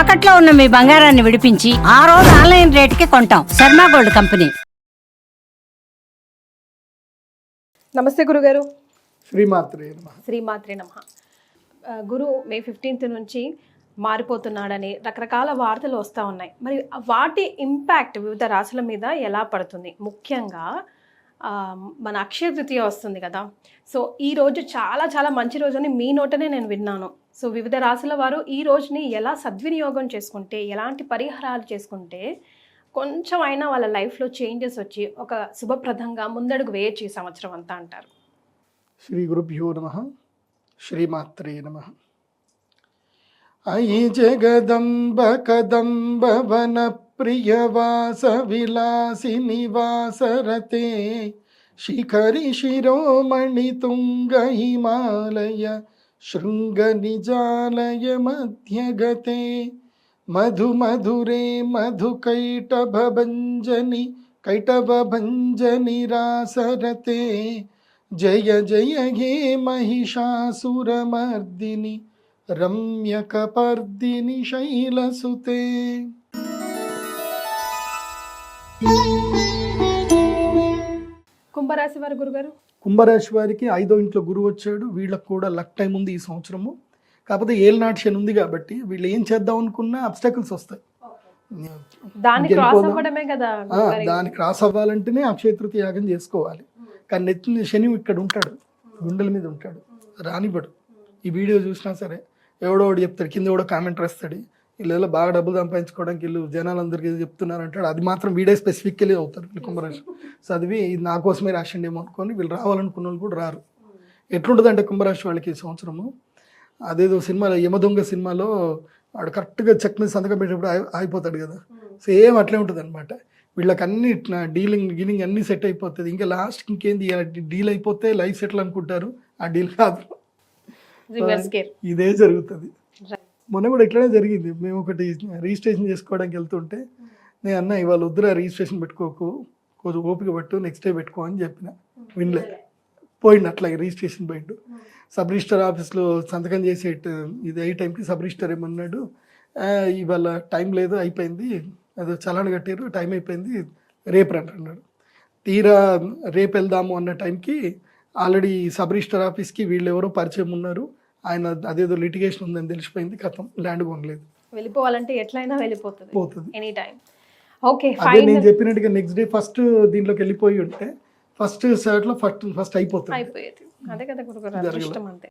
తాకట్లో ఉన్న మీ బంగారాన్ని విడిపించి ఆ రోజు ఆన్లైన్ రేటుకి కొంటాం. Sharma gold company. నమస్తే గురుగారు. శ్రీమాత్రే నమః. శ్రీమాత్రే నమ. గురు మే ఫిఫ్టీన్త్ నుంచి మారిపోతున్నాడని రకరకాల వార్తలు వస్తూ ఉన్నాయి. మరి వాటి ఇంపాక్ట్ వివిధ రాశుల మీద ఎలా పడుతుంది? ముఖ్యంగా మన అక్షయ తృతీయ వస్తుంది కదా. సో ఈ రోజు చాలా చాలా మంచి రోజు అని మీ నోటనే నేను విన్నాను. సో వివిధ రాశుల వారు ఈ రోజుని ఎలా సద్వినియోగం చేసుకుంటే ఎలాంటి పరిహారాలు చేసుకుంటే కొంచెం అయినా వాళ్ళ లైఫ్లో చేంజెస్ వచ్చి ఒక శుభప్రదంగా ముందడుగు వేయచ్చు ఈ సంవత్సరం అంతా అంటారు. శ్రీ గురుభ్యో నమ. శ్రీమాత్రే నమ. అయి జగదంబ కదంబ వన ప్రియవాస విలాసి నివాసరతే శిఖరి శిరోమణి తుంగ హిమాలయ शृङ्गनिजालयमध्यगते मधुमधुरे मधुकैटभभञ्जनि कैटभभञ्जनिरासरते। जय जय हे महिषासुरमर्दिनि रम्यकपर्दिनि शैलसुते। కుంభరాశి వారు గురుగారు? కుంభరాశి వారికి ఐదో ఇంట్లో గురువు వచ్చాడు. వీళ్ళకు కూడా లక్ టైం ఉంది ఈ సంవత్సరము. కాకపోతే ఏళ్ళనాటి శని ఉంది కాబట్టి వీళ్ళు ఏం చేద్దాం అనుకున్నా అబ్స్టాకల్స్ వస్తాయి. దానికి క్రాస్ అవ్వాలంటేనే అక్షయ తృతీయ యాగం చేసుకోవాలి. కానీ నెత్తి శని ఇక్కడ ఉంటాడు. గుండెల మీద ఉంటాడు. రానివ్వడు. ఈ వీడియో చూసినా సరే ఎవడో ఒకడు చెప్తాడు. కింద ఎవడో కామెంట్ రాస్తాడు. వీళ్ళు బాగా డబ్బులు సంపాదించుకోవడానికి వీళ్ళు జనాలందరికీ చెప్తున్నారు అంటాడు. అది మాత్రం వీడే స్పెసిఫిక్గా అవుతారు వీళ్ళు కుంభరాశి. చదివి ఇది నా కోసమే రాసిండి ఏమో అనుకొని వీళ్ళు రావాలనుకున్న వాళ్ళు కూడా రారు. ఎట్లుంటుంది అంటే కుంభరాశి వాళ్ళకి ఈ సంవత్సరము. అదేదో సినిమాలో యమదొంగ సినిమాలో వాడు కరెక్ట్గా చెక్ మీద సంతకం పెట్టేటప్పుడు ఆగి- ఆగిపోతాడు కదా. సేమ్ అట్లే ఉంటుంది అనమాట వీళ్ళకి అన్ని డీలింగ్ గీలింగ్ అన్ని సెట్ అయిపోతుంది. ఇంకా లాస్ట్ ఇంకేంది? డీల్ అయిపోతే లైఫ్ సెటిల్ అనుకుంటారు. ఆ డీల్ కాదు. ఇదే జరుగుతుంది. మొన్న కూడా ఇట్లానే జరిగింది. మేము ఒకటి రిజిస్ట్రేషన్ చేసుకోవడానికి వెళ్తుంటే నేను అన్న ఇవాళ వద్దురా రిజిస్ట్రేషన్ పెట్టుకోకు కొంచెం ఓపిక పెట్టు నెక్స్ట్ డే పెట్టుకో అని చెప్పిన. వినలే. పోయిండు అట్లాగే రిజిస్ట్రేషన్ పోయిండు. సబ్ రిజిస్టర్ ఆఫీస్లో సంతకం చేసే ఇది ఏ టైంకి సబ్ రిజిస్టర్ ఏమన్నాడు ఇవాళ టైం లేదు అయిపోయింది అది చలాన్ కట్టారు టైం అయిపోయింది రేపు రండి అన్నాడు. తీరా రేపు వెళ్దాము అన్న టైంకి ఆల్రెడీ సబ్ రిజిస్టర్ ఆఫీస్కి వీళ్ళు ఎవరో పరిచయం ఉన్నారు. ఆయన అదేదో లిటిగేషన్ ఉందని తెలిసిపోయింది కథం ల్యాండ్ కొనలేదు. వెళ్ళిపోవాలంటే ఎట్లయినా వెళ్ళిపోతుంది. పోతుంది. ఎనీ టైం ఓకే అదే నేను చెప్పినట్టుగా నెక్స్ట్ డే ఫస్ట్ దీంట్లోకి వెళ్ళిపోయి ఉంటే ఫస్ట్లో ఫస్ట్ ఫస్ట్ అయిపోతుంది. అయిపోయేది. అదే కదా గురుగారు అంతే.